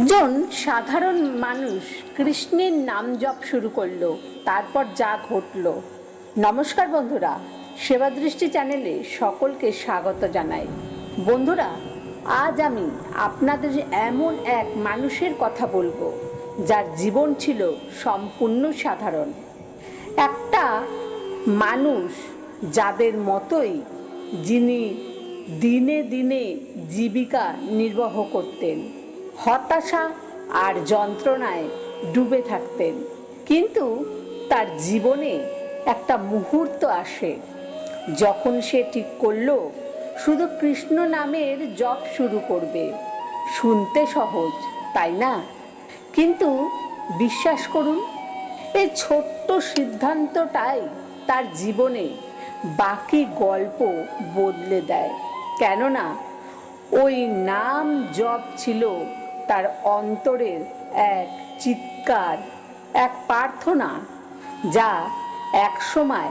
একজন সাধারণ মানুষ কৃষ্ণের নাম জপ শুরু করল, তারপর যা ঘটলো। নমস্কার বন্ধুরা, সেবা দৃষ্টি চ্যানেলে সকলকে স্বাগত জানাই। বন্ধুরা, আজ আমি আপনাদের এমন এক মানুষের কথা বলব, যার জীবন ছিল সম্পূর্ণ সাধারণ। একটা মানুষ যাদের মতোই যিনি দিনে দিনে জীবিকা নির্বাহ করতেন। হতাশা আর যন্ত্রণায় ডুবে থাকতেন। কিন্তু তার জীবনে একটা মুহূর্ত আসে, যখন সে ঠিক করল, শুধু কৃষ্ণ নামের জপ শুরু করবে। শুনতে সহজ, তাই না? কিন্তু বিশ্বাস করুন এই ছোট্ট সিদ্ধান্তটাই তার জীবনে বাকি গল্প বদলে দেয়। কেননা, ওই নাম জপ ছিল তার অন্তরের এক চিৎকার, এক প্রার্থনা যা একসময়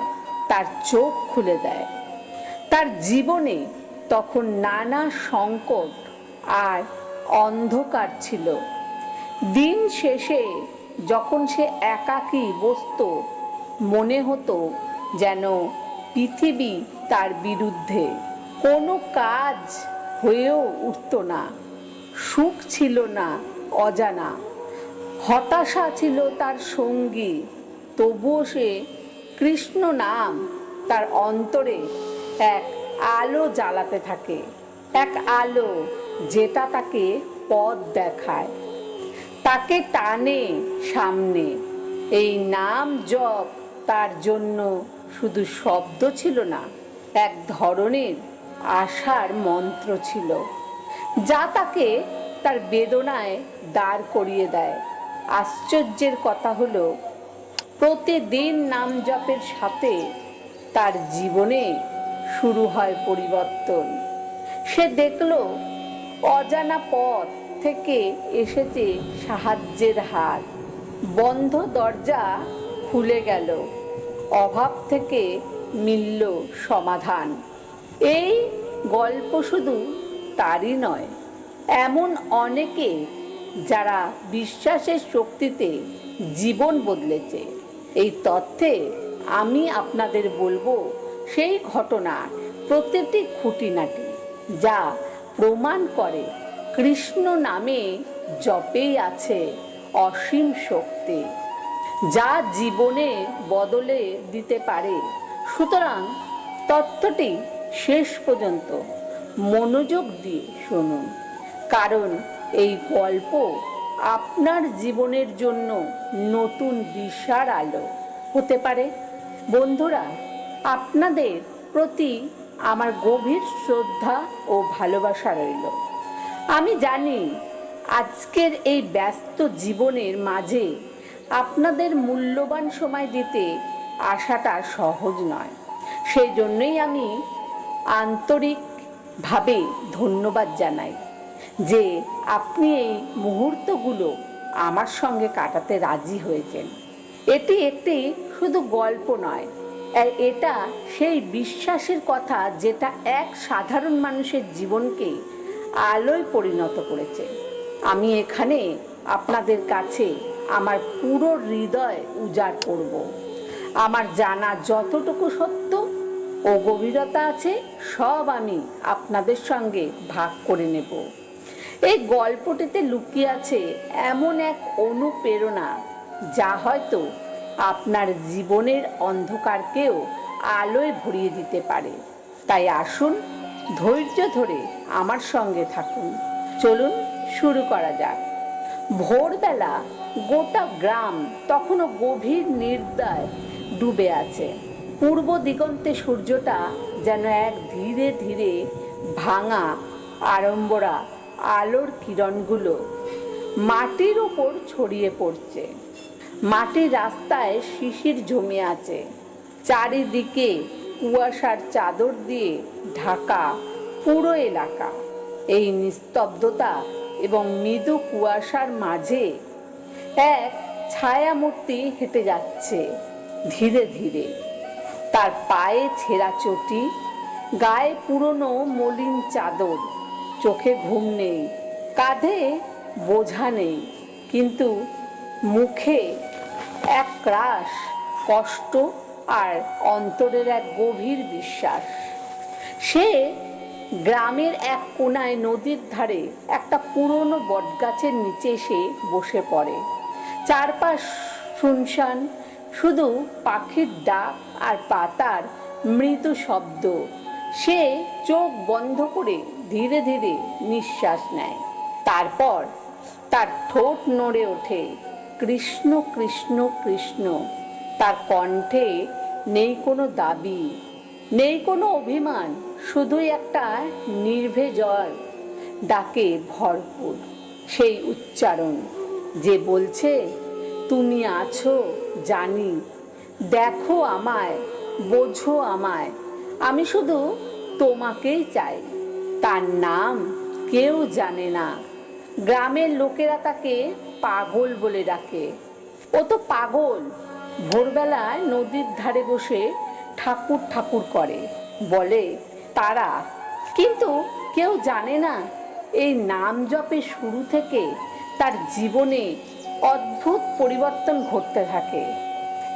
তার চোখ খুলে দেয়। তার জীবনে তখন নানা সংকট আর অন্ধকার ছিল। দিন শেষে যখন সে একাকী বসত, মনে হতো যেন পৃথিবী তার বিরুদ্ধে কোনো কাজ হয়েও উঠত না। সুখ ছিল না, অজানা। হতাশা ছিল তার সঙ্গী, তবুও সে কৃষ্ণ নাম তার অন্তরে এক আলো জ্বালাতে থাকে, এক আলো যেটা তাকে পথ দেখায়। তাকে টানে সামনে। এই নাম জপ তার জন্য শুধু শব্দ ছিল না, এক ধরনের আশার মন্ত্র ছিল। যা তাকে তার বেদনায় দাঁড় করিয়ে দেয়। আশ্চর্যের কথা হলো, প্রতিদিন নাম জপের সাথে তার জীবনে শুরু হয় পরিবর্তন। সে দেখল, অজানা পথ থেকে এসেছে সাহায্যের হাত বন্ধ দরজা খুলে গেল। অভাব থেকে মিলল সমাধান। এই গল্প শুধু তারই নয়। এমন অনেকে যারা বিশ্বাসের শক্তিতে জীবন বদলেছে। এই তথ্যে আমি আপনাদের বলব, সেই ঘটনা প্রতিটি খুঁটিনাটি যা প্রমাণ করে কৃষ্ণ নামে জপেই আছে অসীম শক্তি, যা জীবনে বদলে দিতে পারে। সুতরাং তথ্যটি শেষ পর্যন্ত মনোযোগ দিয়ে শুনুন। কারণ এই গল্প আপনার জীবনের জন্য নতুন দিশার আলো। হতে পারে। বন্ধুরা, আপনাদের প্রতি আমার গভীর শ্রদ্ধা ও ভালোবাসা রইল। আমি জানি আজকের এই ব্যস্ত জীবনের মাঝে আপনাদের মূল্যবান সময় দিতে আসাটা সহজ নয়। সেই জন্যই আমি আন্তরিকভাবে ধন্যবাদ জানাই যে আপনি এই মুহূর্তগুলো আমার সঙ্গে কাটাতে রাজি হয়েছেন। এটি একটি শুধু গল্প নয় এটা সেই বিশ্বাসের কথা যেটা এক সাধারণ মানুষের জীবনকে আলোয় পরিণত করেছে। আমি এখানে আপনাদের কাছে আমার পুরো হৃদয় উজাড় করব। আমার জানা যতটুকু সত্য ও গভীরতা আছে, সব আমি আপনাদের সঙ্গে ভাগ করে নেব। এই গল্পটিতে লুকিয়ে আছে এমন এক অনুপ্রেরণা, যা হয়তো আপনার জীবনের অন্ধকারকেও আলোয় ভরিয়ে দিতে পারে। তাই আসুন, ধৈর্য ধরে আমার সঙ্গে থাকুন। চলুন, শুরু করা যাক। ভোরবেলা গোটা গ্রাম তখনও গভীর নির্দয় ডুবে আছে। পূর্ব দিগন্তে সূর্যটা যেন এক ধীরে ধীরে ভাঙা আড়ম্বরা আলোর কিরণগুলো মাটির ওপর ছড়িয়ে পড়ছে। মাটির রাস্তায় শিশির জমে আছে। চারিদিকে কুয়াশার চাদর দিয়ে ঢাকা পুরো এলাকা। এই নিস্তব্ধতা এবং মৃদু কুয়াশার মাঝে এক ছায়ামূর্তি হেঁটে যাচ্ছে ধীরে ধীরে। তার পায়ে ছেঁড়া চটি, গায়ে পুরনো মলিন চাদর। চোখে ঘুম নেই, কাঁধে বোঝা নেই, কিন্তু মুখে এক রাস কষ্ট আর অন্তরের এক গভীর বিশ্বাস। সে গ্রামের এক কোনায় নদীর ধারে একটা পুরনো বটগাছের নিচে এসে বসে পড়ে। চারপাশ শুনশান শুধু পাখির ডাক আর পাতার মৃদু শব্দ। সে চোখ বন্ধ করে ধীরে ধীরে নিঃশ্বাস নেয়। তারপর তার ঠোঁট নড়ে ওঠে। কৃষ্ণ কৃষ্ণ কৃষ্ণ। তার কণ্ঠে নেই কোনো দাবি, নেই কোনো অভিমান, শুধুই একটা নির্ভেজল ডাকে ভরপুর। সেই উচ্চারণ যে বলছে তুমি আছো, জানি। দেখো আমায়, বোঝো আমায়। আমি শুধু তোমাকেই চাই। তার নাম কেউ জানে না। গ্রামের লোকেরা তাকে পাগল বলে ডাকে। ও তো পাগল। ভোরবেলায় নদীর ধারে বসে ঠাকুর ঠাকুর করে। বলে, তারা, কিন্তু কেউ জানে না, এই নাম জপের শুরু থেকে তার জীবনে অদ্ভুত পরিবর্তন ঘটতে থাকে।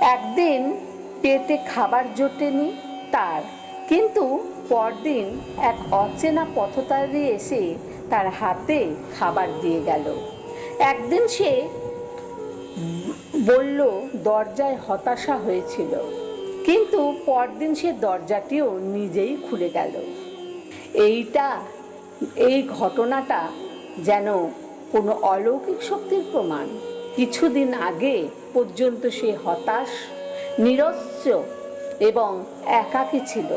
একদিন পেটে খাবার জোটেনি তার, কিন্তু পরদিন এক অচেনা পথতারী এসে তার হাতে খাবার দিয়ে গেল। একদিন সে বলল, দরজায় হতাশা হয়েছিল। কিন্তু পরদিন সে দরজাটিও নিজেই খুলে গেল। এইটা, এই ঘটনাটা যেন কোনো অলৌকিক শক্তির প্রমাণ। কিছুদিন আগে পর্যন্ত সে হতাশ নিরস্ব এবং একাকী ছিল।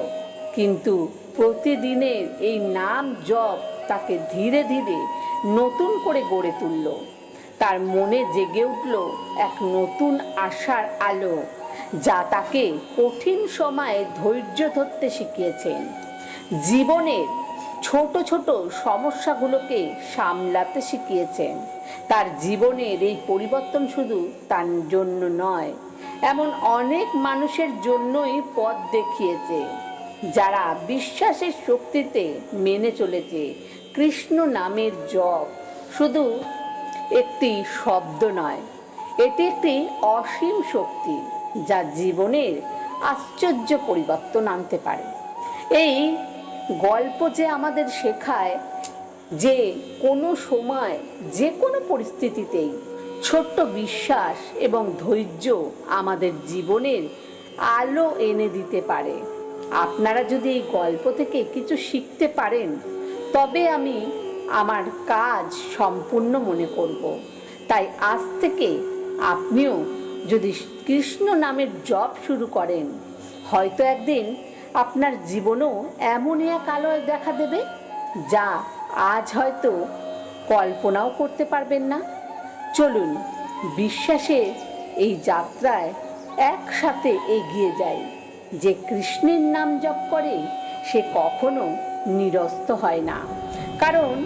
কিন্তু প্রতিদিনের এই নাম জপ তাকে ধীরে ধীরে নতুন করে গড়ে তুলল। তার মনে জেগে উঠল এক নতুন আশার আলো, যা তাকে কঠিন সময়ে ধৈর্য ধরতে শিখিয়েছেন। জীবনের ছোট ছোট সমস্যাগুলোকে সামলাতে শিখিয়েছেন। তার জীবনের এই পরিবর্তন শুধু তার জন্য নয়, এমন অনেক মানুষের জন্যই পথ দেখিয়েছে, যারা বিশ্বাসের শক্তিতে মেনে চলেছে। কৃষ্ণ নামের জপ শুধু একটি শব্দ নয়, এটি একটি অসীম শক্তি যা জীবনের আশ্চর্য পরিবর্তন আনতে পারে। এই গল্প যে আমাদের শেখায় যে কোনো সময়, যে কোনো পরিস্থিতিতেই ছোট্ট বিশ্বাস এবং ধৈর্য আমাদের জীবনের আলো এনে দিতে পারে। আপনারা যদি এই গল্প থেকে কিছু শিখতে পারেন, তবে আমি আমার কাজ সম্পূর্ণ মনে করব। তাই আজ থেকে আপনিও যদি কৃষ্ণ নামের জপ শুরু করেন, হয়তো একদিন আপনার জীবনও এমন এক আলো দেখা দেবে, যা আজ হয়তো কল্পনাও করতে পারবেন না। চলুন বিশ্বাসের এই যাত্রায় একসাথে এগিয়ে যাই। যে কৃষ্ণের নাম জপ করে, সে কখনো নিরস্ত হয় না। কারণ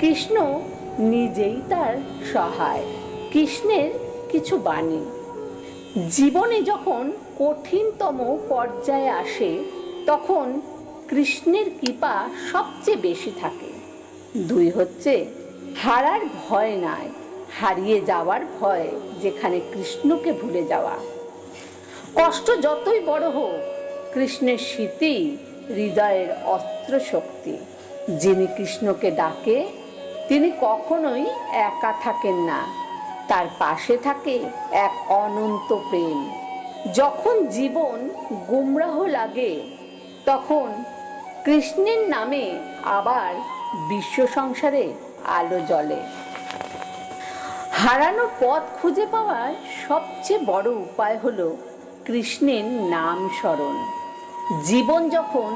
কৃষ্ণ নিজেই তার সহায়। কৃষ্ণের কিছু বাণী। জীবনে যখন কঠিনতম পর্যায়ে আসে, তখন কৃষ্ণের কৃপা সবচেয়ে বেশি থাকে। দুই হচ্ছে, হারার ভয় নয় হারিয়ে যাওয়ার ভয়, যেখানে কৃষ্ণকে ভুলে যাওয়া। কষ্ট যতই বড় হোক, কৃষ্ণের স্মৃতি হৃদয়ের অস্ত্র শক্তি যিনি কৃষ্ণকে ডাকে, তিনি কখনোই একা থাকেন না। তার পাশে থাকে এক অনন্ত প্রেম। যখন জীবন গুমরাহ লাগে, তখন কৃষ্ণের নামে আবার বিশ্ব সংসারে আলো জ্বলে। হারানো পথ খুঁজে পাওয়ার সবচেয়ে বড় উপায় হলো কৃষ্ণের নাম স্মরণ। জীবন যখন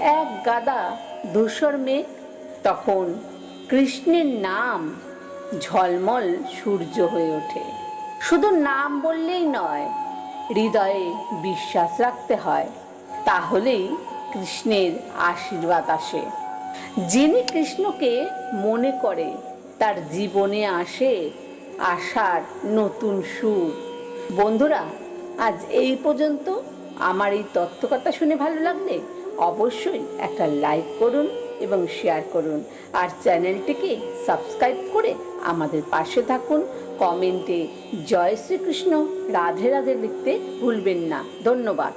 এক গাদা ধূসর মেঘ, তখন কৃষ্ণের নাম ঝলমল সূর্য হয়ে ওঠে। শুধু নাম বললেই নয়, হৃদয়ে বিশ্বাস রাখতে হয়। তাহলেই কৃষ্ণের আশীর্বাদ আসে। যিনি কৃষ্ণকে মনে করে, তার জীবনে আসে আশার নতুন সুর। বন্ধুরা, আজ এই পর্যন্ত। আমার এই তত্ত্বকথা শুনে ভালো লাগলে অবশ্যই একটা লাইক করুন এবং শেয়ার করুন। আর চ্যানেলটিকে সাবস্ক্রাইব করে আমাদের পাশে থাকুন। কমেন্টে জয় শ্রীকৃষ্ণ, রাধে রাধে লিখতে ভুলবেন না। ধন্যবাদ।